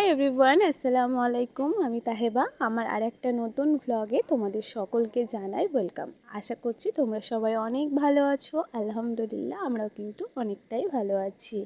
Hi everyone আসসালামু আলাইকুম আমি তাহেবা। আমার আর একটা নতুন ভ্লগে তোমাদের সকলকে জানাই ওয়েলকাম আশা করছি তোমরা সবাই অনেক ভালো আছো। আলহামদুলিল্লাহ, আমরাও কিন্তু অনেকটাই ভালো আছি।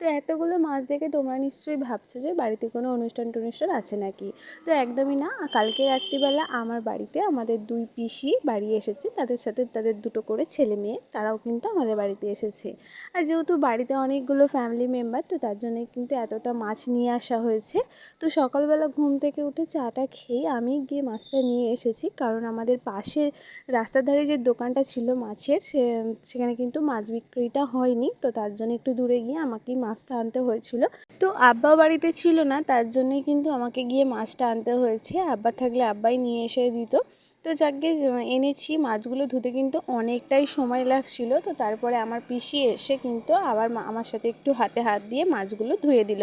তো এতগুলো মাছ দেখে তোমরা নিশ্চয়ই ভাবছ যে বাড়িতে কোনো অনুষ্ঠান টনুষ্ঠান আছে নাকি? তো একদমই না। কালকে রাত্রিবেলা আমার বাড়িতে আমাদের দুই পিসি বাড়ি এসেছে। তাদের সাথে তাদের দুটো করে ছেলে মেয়ে, তারাও কিন্তু আমাদের বাড়িতে এসেছে। আর যেহেতু বাড়িতে অনেকগুলো ফ্যামিলি মেম্বার তো তার জন্য কিন্তু এতটা মাছ নিয়ে আসা হয়েছে। তো সকালবেলা ঘুম থেকে উঠে চাটা খেয়ে আমি গিয়ে মাছটা নিয়ে এসেছি। কারণ আমাদের পাশে রাস্তার ধারে যে দোকানটা ছিল মাছের, সে, সেখানে কিন্তু মাছ বিক্রিটা হয়নি। তো তার জন্য একটু দূরে গিয়ে আমাকেই মাছটা আনতে হয়েছিল। তো আব্বা বাড়িতে ছিল না, তার জন্যই কিন্তু আমাকে গিয়ে মাছটা আনতে হয়েছে। আব্বা থাকলে আব্বাই নিয়ে এসে দিত। তো যাকে এনেছি, মাছগুলো ধুতে কিন্তু অনেকটাই সময় লাগছিল। তো তারপরে আমার পিসি এসে কিন্তু আবার আমার সাথে একটু হাতে হাত দিয়ে মাছগুলো ধুয়ে দিল।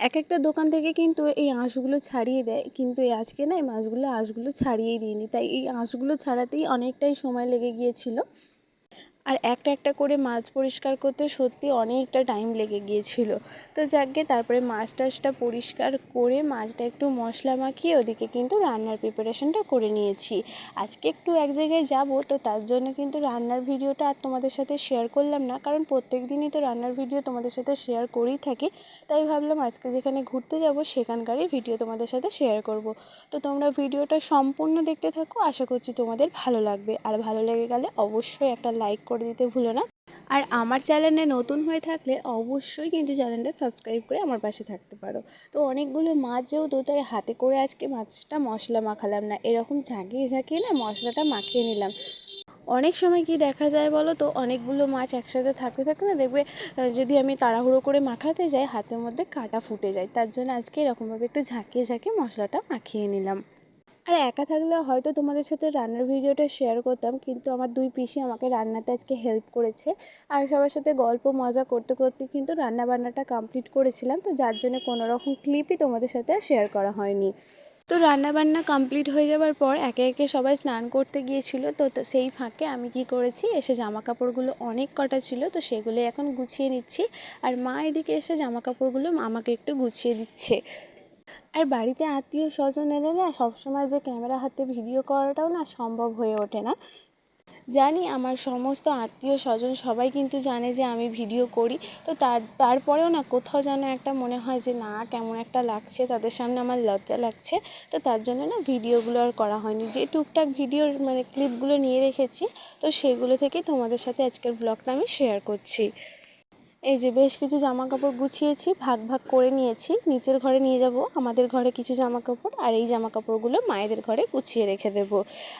এক একটা দোকান থেকে কিন্তু এই আঁশগুলো ছাড়িয়ে দেয়। কিন্তু এই আজকে না, এই মাছগুলো আঁশগুলো ছাড়িয়েই দিইনি। তাই এই আঁশগুলো ছাড়াতেই অনেকটাই সময় লেগে গিয়েছিল। আর একটা একটা করে মাছ পরিষ্কার করতে সত্যি অনেকটা টাইম লেগে গিয়েছিল। তো যাকে তারপরে মাছ টাছটা পরিষ্কার করে মাছটা একটু মশলা মাখিয়ে ওদিকে কিন্তু রান্নার প্রিপারেশনটা করে নিয়েছি। আজকে একটু এক জায়গায় যাব, তো তার জন্য কিন্তু রান্নার ভিডিওটা আর তোমাদের সাথে শেয়ার করলাম না, কারণ প্রত্যেক দিনই তো রান্নার ভিডিও তোমাদের সাথে শেয়ার করেই থাকি। তাই ভাবলাম আজকে যেখানে ঘুরতে যাব, সেখানকারই ভিডিও তোমাদের সাথে শেয়ার করব। তো তোমরা ভিডিওটা সম্পূর্ণ দেখতে থাকো, আশা করছি তোমাদের ভালো লাগবে। আর ভালো লেগে গেলে অবশ্যই একটা লাইক করে দিতে ভুলো না। আর আমার চ্যানেলে নতুন হয়ে থাকলে অবশ্যই কিন্তু চ্যানেলটা সাবস্ক্রাইব করে আমার পাশে থাকতে পারো। তো অনেকগুলো মাছ যেহেতু, তাই হাতে করে আজকে মাছটা মশলা মাখালাম না। এরকম ঝাঁকিয়ে ঝাঁকিয়ে না মশলাটা মাখিয়ে নিলাম। অনেক সময় কি দেখা যায় বলো তো, অনেকগুলো মাছ একসাথে থাকতে থাকতে না দেখবে যদি আমি তাড়াহুড়ো করে মাখাতে যাই, হাতের মধ্যে কাটা ফুটে যায়। তার জন্য আজকে এরকমভাবে একটু ঝাঁকিয়ে ঝাঁকিয়ে মশলাটা মাখিয়ে নিলাম। আর একা থাকলে হয়তো তোমাদের সাথে রান্নার ভিডিওটা শেয়ার করতাম, কিন্তু আমার দুই পিসি আমাকে রান্নাতে আজকে হেল্প করেছে। আর সবার সাথে গল্প, মজা করতে করতে কিন্তু রান্না বান্নাটা কমপ্লিট করেছিলাম, তো যার জন্য কোনো রকম ক্লিপই তোমাদের সাথে আর শেয়ার করা হয়নি। তো রান্না বান্না কমপ্লিট হয়ে যাওয়ার পর একে একে সবাই স্নান করতে গিয়েছিল, তো সেই ফাঁকে আমি কি করেছি, এসে জামা কাপড়গুলো অনেক কটা ছিল, তো সেগুলো এখন গুছিয়ে নিচ্ছি। আর মা এদিকে এসে জামা কাপড়গুলো আমাকে একটু গুছিয়ে দিচ্ছে। আর বাড়িতে আত্মীয় স্বজন এলে না সবসময় যে ক্যামেরা হাতে ভিডিও করাটাও না সম্ভব হয়ে ওঠে না। জানি আমার সমস্ত আত্মীয় স্বজন সবাই কিন্তু জানে যে আমি ভিডিও করি, তো তার, তারপরেও না কোথাও যেন একটা মনে হয় যে না কেমন একটা লাগছে, তাদের সামনে আমার লজ্জা লাগছে, তো তার জন্য না ভিডিওগুলো আর করা হয়নি। যে টুকটাক ভিডিওর মানে ক্লিপগুলো নিয়ে রেখেছি, তো সেগুলো থেকেই তোমাদের সাথে আজকের ব্লগটা আমি শেয়ার করছি। এই যে বেশ কিছু জামা কাপড় গুছিয়েছি, ভাগ ভাগ করে নিয়েছি। নিচের ঘরে নিয়ে যাব, আমাদের ঘরে কিছু জামা কাপড় আর এই জামা কাপড়গুলো মায়েদের ঘরে গুছিয়ে রেখে দেব।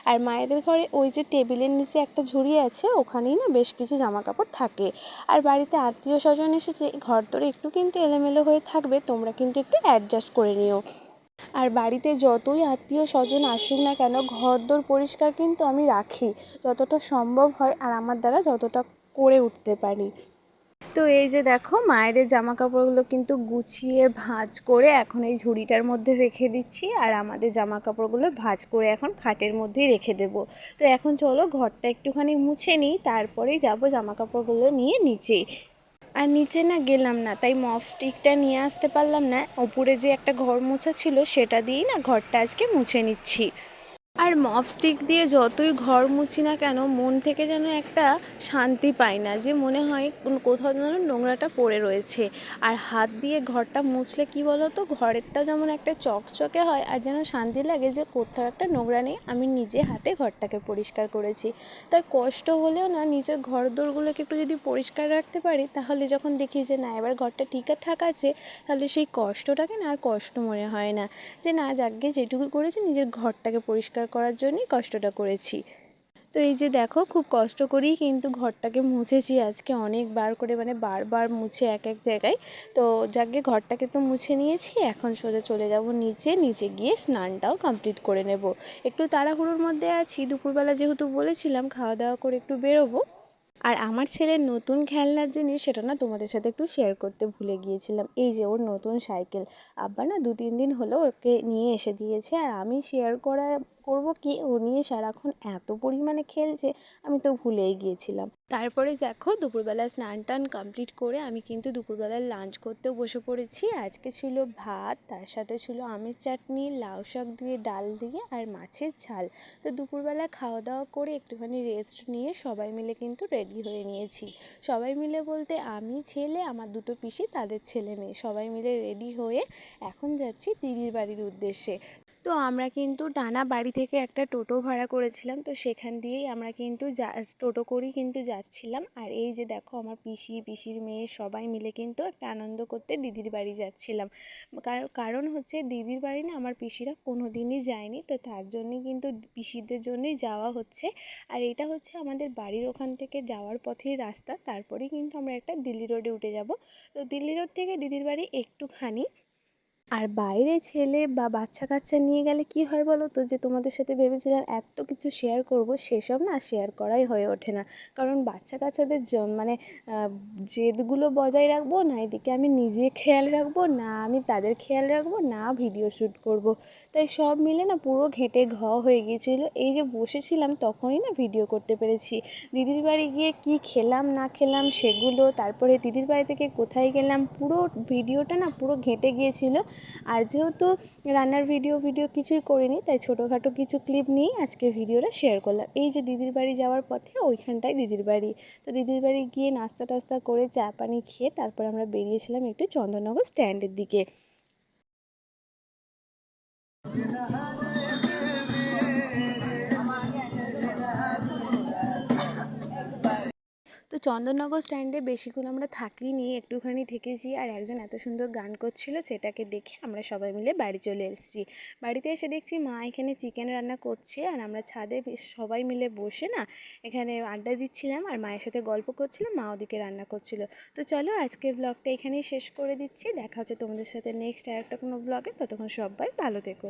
আর মায়েদের ঘরে ওই যে টেবিলের নিচে একটা ঝুড়ি আছে, ওখানেই না বেশ কিছু জামা কাপড় থাকে। আর বাড়িতে আত্মীয় স্বজন এসেছে, ঘর তোর একটু কিন্তু এলোমেলো হয়ে থাকবে, তোমরা কিন্তু একটু অ্যাডজাস্ট করে নিও। আর বাড়িতে যতই আত্মীয় স্বজন আসুক না কেন, ঘরদোর পরিষ্কার কিন্তু আমি রাখি, যতটা সম্ভব হয়, আর আমার দ্বারা যতটা করে উঠতে পারি। তো এই যে দেখো, মায়েদের জামা কাপড়গুলো কিন্তু গুছিয়ে ভাঁজ করে এখন এই ঝুড়িটার মধ্যে রেখে দিচ্ছি আর আমাদের জামা কাপড়গুলো ভাঁজ করে এখন খাটের মধ্যেই রেখে দেব। তো এখন চলো ঘরটা একটুখানি মুছে নিই, তারপরেই যাব জামা কাপড়গুলো নিয়ে নিচে আর নিচে না গেলাম না, তাই মফ স্টিকটা নিয়ে আসতে পারলাম না। ওপরে যে একটা ঘর মোছা ছিল, সেটা দিয়েই না ঘরটা আজকে মুছে নিচ্ছি। আর মফ স্টিক দিয়ে যতই ঘর মুছি না কেন, মন থেকে যেন একটা শান্তি পাই না যে মনে হয় কোথাও যেন নোংরাটা পড়ে রয়েছে। আর হাত দিয়ে ঘরটা মুছলে কি বলো তো ঘরেরটা যেমন একটা চকচকে হয়, আর যেন শান্তি লাগে যে কোথাও একটা নোংরা নেই, আমি নিজে হাতে ঘরটাকে পরিষ্কার করেছি। তাই কষ্ট হলেও না, নিজের ঘর দোরগুলোকে একটু যদি পরিষ্কার রাখতে পারি, তাহলে যখন দেখি যে না, এবার ঘরটা ঠিকঠাক আছে, তাহলে সেই কষ্টটাকে না আর কষ্ট মনে হয় না। যে না, যাকে যেটুকু করেছি, নিজের ঘরটাকে পরিষ্কার করার জন্যই কষ্টটা করেছি। তো এই যে দেখো, খুব কষ্ট করেই কিন্তু ঘরটাকে মুছেছি আজকে অনেকবার করে মানে বারবার মুছে এক এক জায়গায়। তো যাকে ঘরটাকে তো মুছে নিয়েছি, এখন সোজা চলে যাব নিচে নিচে গিয়ে স্নানটাও কমপ্লিট করে নেব। একটু তাড়াহুড়োর মধ্যে আছি, দুপুরবেলা যেহেতু বলেছিলাম খাওয়া দাওয়া করে একটু বেরোবো। আর আমার ছেলের নতুন খেলনার জিনিস, সেটা না তোমাদের সাথে একটু শেয়ার করতে ভুলে গিয়েছিলাম। এই যে ওর নতুন সাইকেল। আব্বা না দু তিন দিন হলো ওকে নিয়ে এসে দিয়েছে, আর আমি শেয়ার করার করব কি? ও নিয়ে সারাক্ষণ এত পরিমাণে খেলছে, আমি তো ভুলেই গিয়েছিলাম। তারপরে দেখো, দুপুরবেলা স্নান টান কমপ্লিট করে আমি কিন্তু দুপুরবেলা লাঞ্চ করতেও বসে পড়েছি। আজকে ছিল ভাত, তার সাথে ছিল আমের চাটনি, লাউ শাক দিয়ে ডাল দিয়ে আর মাছের ঝাল। তো দুপুরবেলা খাওয়া দাওয়া করে একটুখানি রেস্ট নিয়ে সবাই মিলে কিন্তু রেডি হয়ে নিয়েছি। সবাই মিলে বলতে আমি ছেলে, আমার দুটো পিসি, তাদের ছেলে মেয়ে সবাই মিলে রেডি হয়ে এখন যাচ্ছি দিদির বাড়ির উদ্দেশ্যে। তো আমরা কিন্তু টানা বাড়ি থেকে একটা টোটো ভাড়া করেছিলাম। তো সেখান দিয়েই আমরা কিন্তু যা, টোটো করেই কিন্তু যাচ্ছিলাম। আর এই যে দেখো আমার পিসি, পিসির মেয়ে সবাই মিলে কিন্তু একটা আনন্দ করতে দিদির বাড়ি যাচ্ছিলাম। কার- কারণ হচ্ছে দিদির বাড়ি না আমার পিসিরা কোনো দিনই যায়নি। তো তার জন্যই কিন্তু পিসিদের জন্যই যাওয়া হচ্ছে। আর এটা হচ্ছে আমাদের বাড়ির ওখান থেকে যাওয়ার পথেই রাস্তা। তারপরেই কিন্তু আমরা একটা দিল্লি রোডে উঠে যাব। তো দিল্লি রোড থেকে দিদির বাড়ি একটুখানি আর বাইরে ছেলে বা বাচ্চা কাচ্চা নিয়ে গেলে কি হয় বলো তো? যে তোমাদের সাথে ভেবেছিলাম এত কিছু শেয়ার করব, সেসব না শেয়ার করাই হয়ে ওঠে না। কারণ বাচ্চা কাচ্চাদের মানে জেদগুলো বজায় রাখব, না এদিকে আমি নিজে খেয়াল রাখব, না আমি তাদের খেয়াল রাখব, না ভিডিও শ্যুট করব। তাই সব মিলে না পুরো ঘেঁটে ঘ হয়ে গিয়েছিল। এই যে বসেছিলাম তখনই না ভিডিও করতে পেরেছি। দিদির বাড়ি গিয়ে কি খেলাম, না খেলাম সেগুলো, তারপরে দিদির বাড়ি থেকে কোথায় গেলাম, পুরো ভিডিওটা না পুরো ঘেঁটে গিয়েছিল। আর যেহেতু রান্নার ভিডিও ভিডিও কিছুই করিনি, তাই ছোটোখাটো কিছু ক্লিপ নিয়েই আজকে ভিডিওটা শেয়ার করলাম। এই যে দিদির বাড়ি যাওয়ার পথে ওইখানটায় দিদির বাড়ি। তো দিদির বাড়ি গিয়ে নাস্তা টাস্তা করে চা, পানি খেয়ে তারপর আমরা বেরিয়েছিলাম একটু চন্দননগর স্ট্যান্ডের দিকে। চন্দননগর স্ট্যান্ডে বেশিক্ষণ আমরা থাকিনি, একটুখানি থেকেছি আর একজন এত সুন্দর গান করছিল সেটাকে দেখে আমরা সবাই মিলে বাড়ি চলে এসেছি। বাড়িতে এসে দেখছি মা এখানে চিকেন রান্না করছে আর আমরা ছাদে সবাই মিলে বসে না এখানে আড্ডা দিচ্ছিলাম আর মায়ের সাথে গল্প করছিলাম, মা ওদিকে রান্না করছিল। তো চলো আজকে ব্লগটা এখানেই শেষ করে দিচ্ছি, দেখা হচ্ছে তোমাদের সাথে নেক্সট আর একটা কোনো ব্লগে ততক্ষণ সবাই ভালো থেকো।